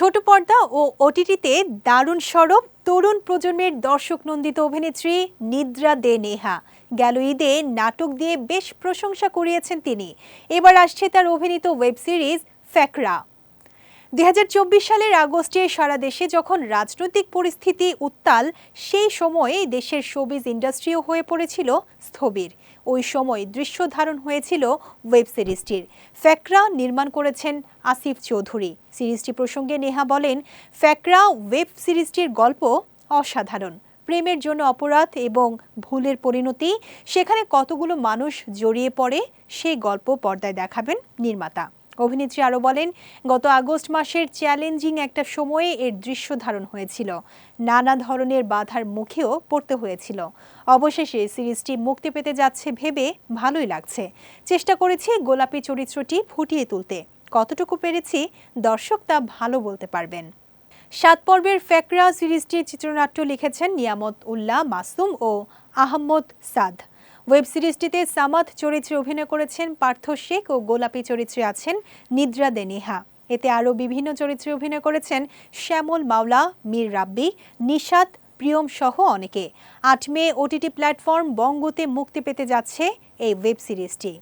ছোট পর্দা ও ওটিটিতে দারুণ সরব তরুণ প্রজন্মের দর্শক নন্দিত অভিনেত্রী নিদ্রা দে নেহা। গেল ঈদে নাটক দিয়ে বেশ প্রশংসা করিয়েছেন তিনি। এবার আসছে তার অভিনীত ওয়েব সিরিজ ফ্যাকরা। দুই হাজার চব্বিশ সালের আগস্টে সারা দেশে যখন রাজনৈতিক পরিস্থিতি উত্তাল, সেই সময়ে দেশের শোবিজ ইন্ডাস্ট্রিও হয়ে পড়েছিল স্থবির। ওই সময় দৃশ্য ধারণ হয়েছিল ওয়েব সিরিজটির ফ্যাকরা নির্মাণ করেছেন আসিফ চৌধুরী। সিরিজটি প্রসঙ্গে নেহা বলেন, ফ্যাকরা ওয়েব সিরিজটির গল্প অসাধারণ। প্রেমের জন্য অপরাধ এবং ভুলের পরিণতি, সেখানে কতগুলো মানুষ জড়িয়ে পড়ে, সেই গল্প পর্দায় দেখাবেন নির্মাতা। অভিনেত্রী আরও বলেন, গত আগস্ট মাসের চ্যালেঞ্জিং একটা সময়ে এর দৃশ্য ধারণ হয়েছিল। নানা ধরনের বাধার মুখেও পড়তে হয়েছিল। অবশেষে সিরিজটি মুক্তি পেতে যাচ্ছে ভেবে ভালোই লাগছে। চেষ্টা করেছি গোলাপি চরিত্রটি ফুটিয়ে তুলতে। কতটুকু পেরেছি দর্শক তা ভালো বলতে পারবেন। সাত পর্বের ফ্যাকরা সিরিজটির চিত্রনাট্য লিখেছেন নিয়ামত উল্লাহ মাসুম ও আহমদ সাদ। ওয়েব সিরিজটিতে সামাদ চরিত্রে অভিনয় করেছেন পার্থ শেখ ও গোলাপী চরিত্রে আছেন নিদ্রা দেনিহা। এতে আরও বিভিন্ন চরিত্রে অভিনয় করেছেন শ্যামল মাওলা, মীর রাব্বি, নিশাত, প্রিয়ম সহ অনেকে। আট মে ওটিটি প্ল্যাটফর্ম বঙ্গতে মুক্তি পেতে যাচ্ছে এই ওয়েব সিরিজটি।